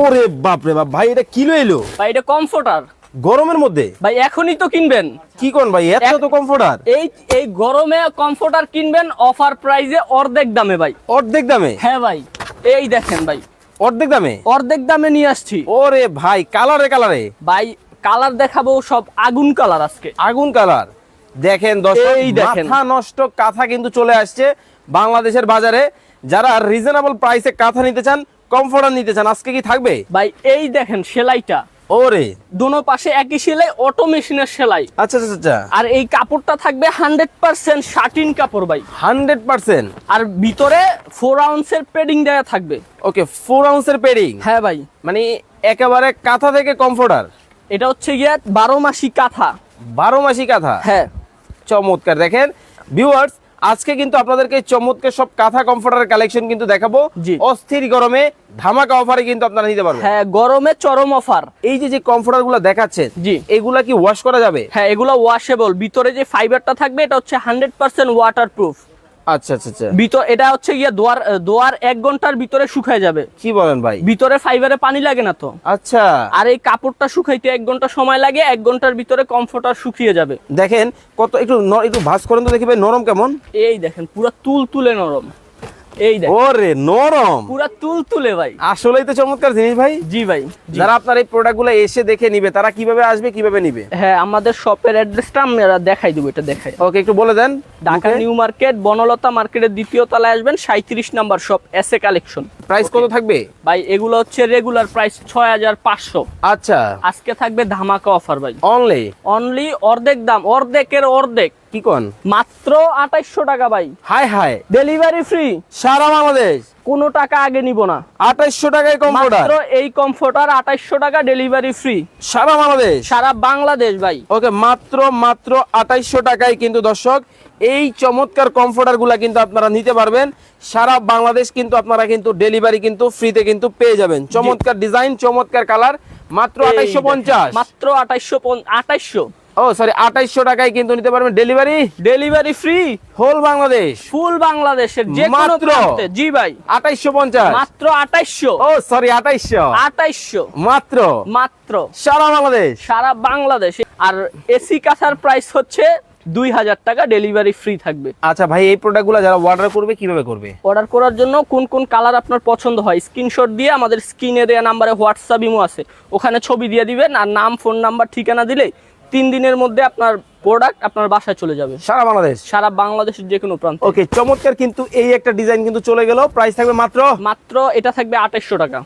ওরে বাপ রে বাপ ভাই এটা কিলো এলো? ভাই এটা কমফোর্টার। গরমের মধ্যে? ভাই এখনই তো কিনবেন। কি কোন ভাই এত তো কমফোর্টার? এই এই গরমে কমফোর্টার কিনবেন অফার প্রাইজে অর্ধেক দামে ভাই। অর্ধেক দামে? হ্যাঁ ভাই এই দেখেন ভাই। অর্ধেক দামে? অর্ধেক দামে নিয়ে আসছি। ওরে ভাই কালারে কালারে। ভাই কালার দেখাবো সব আগুন কালার আজকে। আগুন কালার। দেখেন দর্শক এই দেখেন। মাথা নষ্ট কাঁথা কিন্তু চলে আসছে বাংলাদেশের বাজারে। যারা রিজনেবল প্রাইসে কাঁথা নিতে চান কমফোর্টার নিতে চান আজকে কি থাকবে? ভাই এই দেখেন সেলাইটা। ওরে। দোনো পাশে একই সেলাই অটো মেশিনের সেলাই। আচ্ছা আচ্ছা আচ্ছা। আর এই কাপড়টা থাকবে হান্ড্রেড পার্সেন্ট শার্টিন কাপড় ভাই। হান্ড্রেড পার্সেন্ট আর ভিতরে ফোর আউন্সের পেডিং দেওয়া থাকবে। ওকে ফোর আউন্সের পেডিং হ্যাঁ ভাই। মানে একেবারে কাঁথা থেকে কমফোর্টার এটা হচ্ছে গিয়ে বারো মাসি কাঁথা। বারো মাসি কাঁথা? হ্যাঁ। চমৎকার। দেখেন ভিউয়ার্স আজকে কিন্তু আপনাদেরকে চমৎকার সব কাঁথা কমফোর্টারের কালেকশন কিন্তু দেখাবো। অস্থির গরমে ধামাকা অফারে কিন্তু আপনারা নিতে পারবেন। হ্যাঁ গরমে চরম অফার এই যে যে কমফোর্টারগুলো দেখাচ্ছে জি। এগুলা কি ওয়াশ করা যাবে? হ্যাঁ এগুলো ওয়াশেবল ভিতরে যে ফাইবারটা থাকবে এটা হচ্ছে হান্ড্রেড পার্সেন্ট ওয়াটার প্রুফ আচ্ছা আচ্ছা আচ্ছা। ভিতর এটা হচ্ছে গিয়ে দোয়ার দোয়ার এক ঘণ্টার ভিতরে শুকায় যাবে। কি বলেন ভাই? ভিতরে ফাইবারে পানি লাগে না তো। আচ্ছা। আর এই কাপড়টা শুকাইতে এক ঘণ্টা সময় লাগে এক ঘণ্টার ভিতরে কমফোর্টার শুকিয়ে যাবে। দেখেন কত একটু একটু ভাস করেন তো দেখি ভাই নরম কেমন? এই দেখেন পুরো তুল তুলে নরম। এই দেখেন ওরে নরম। পুরা তুল তুলে ভাই। আসলেই তো চমৎকার জিনিস ভাই। জি ভাই যারা আপনার এই প্রোডাক্টগুলো এসে দেখে নিবে তারা কীভাবে আসবে কীভাবে নিবে? হ্যাঁ আমাদের শপের অ্যাড্রেসটা আমরা দেখাই দেবো এটা দেখাই। ওকে একটু বলে দেন। ঢাকা নিউ মার্কেট বনলতা মার্কেটের দ্বিতীয় তলায় আসবেন সাঁত্রিশ number shop S A collection price কত থাকবে? ভাই এগুলো হচ্ছে রেগুলার প্রাইস ছয় হাজার পাঁচশো। আচ্ছা। আজকে থাকবে ধামাকা অফার ভাই। অনলি অনলি অর্ধেক দাম অর্ধেকের অর্ধেক। কি কোন? মাত্র আঠাইশশো টাকা ভাই। হাই হাই ডেলিভারি ফ্রি সারা বাংলাদেশ? কোনো টাকা আগে নিব না। আঠাইশশো টাকায় মাত্র এই কমফোর্টার আঠাইশশো টাকা ডেলিভারি ফ্রি সারা বাংলাদেশ? সারা বাংলাদেশ ভাই। ওকে মাত্র মাত্র আঠাইশশো টাকায় কিন্তু দর্শক এই চমৎকার কমফোর্টারগুলা কিন্তু আপনারা নিতে পারবেন। সারা বাংলাদেশ কিন্তু আপনারা কিন্তু ডেলিভারি কিন্তু ফ্রিতে কিন্তু পেয়ে যাবেন। চমৎকার ডিজাইন চমৎকার কালার মাত্র আঠাইশশো পঞ্চাশ। মাত্র আঠাইশশো আঠাইশশো। ও সরি আঠাইশশো টাকায় কিন্তু নিতে পারবেন delivery delivery free whole Bangladesh full বাংলাদেশের যে মাত্র? জি ভাই। আঠাইশশো পঞ্চাশ? মাত্র আঠাইশশো। ও সরি আঠাইশশো। আঠাইশশো। মাত্র? মাত্র। সারা বাংলাদেশ? সারা বাংলাদেশে। আর এসি কাঁথার প্রাইস হচ্ছে দুই হাজার টাকা ডেলিভারি ফ্রি থাকবে। আচ্ছা ভাই এই প্রোডাক্টগুলো যারা অর্ডার করবে কীভাবে করবে? অর্ডার করার জন্য কোন কোন কালার আপনার পছন্দ হয় স্ক্রিনশট দিয়ে আমাদের স্ক্রিনে দেওয়া নাম্বারে হোয়াটসঅ্যাপ ইমো আছে। ওখানে ছবি দিয়ে দিবেন আর নাম ফোন নাম্বার ঠিকানা দিলে তিন দিনের মধ্যে আপনার প্রোডাক্ট আপনার বাসায় চলে যাবে। সারা বাংলাদেশ? সারা বাংলাদেশের যে কোনো প্রান্ত। ওকে চমৎকার কিন্তু এই একটা ডিজাইন কিন্তু চলে গেল। প্রাইস থাকবে মাত্র? মাত্র এটা থাকবে আঠাশশো টাকা।